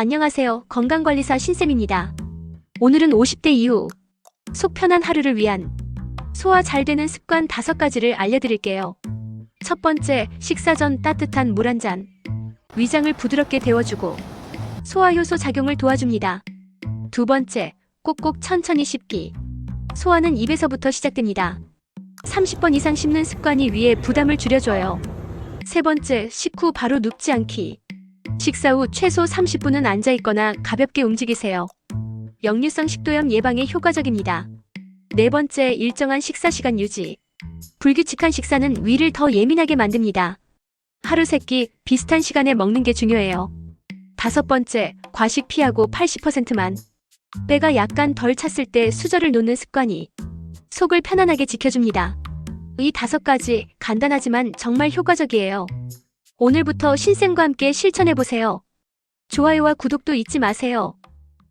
안녕하세요. 건강관리사 신쌤입니다. 오늘은 50대 이후 속 편한 하루를 위한 소화 잘 되는 습관 5가지를 알려드릴게요. 첫 번째, 식사 전 따뜻한 물 한 잔. 위장을 부드럽게 데워주고 소화 효소 작용을 도와줍니다. 두 번째, 꼭꼭 천천히 씹기. 소화는 입에서부터 시작됩니다. 30번 이상 씹는 습관이 위에 부담을 줄여줘요. 세 번째, 식후 바로 눕지 않기. 식사 후 최소 30분은 앉아 있거나 가볍게 움직이세요. 역류성 식도염 예방에 효과적입니다. 네 번째, 일정한 식사 시간 유지. 불규칙한 식사는 위를 더 예민하게 만듭니다. 하루 세 끼 비슷한 시간에 먹는 게 중요해요. 다섯 번째, 과식 피하고 80%만. 배가 약간 덜 찼을 때 수저를 놓는 습관이 속을 편안하게 지켜줍니다. 이 다섯 가지 간단하지만 정말 효과적이에요. 오늘부터 신쌤과 함께 실천해보세요. 좋아요와 구독도 잊지 마세요.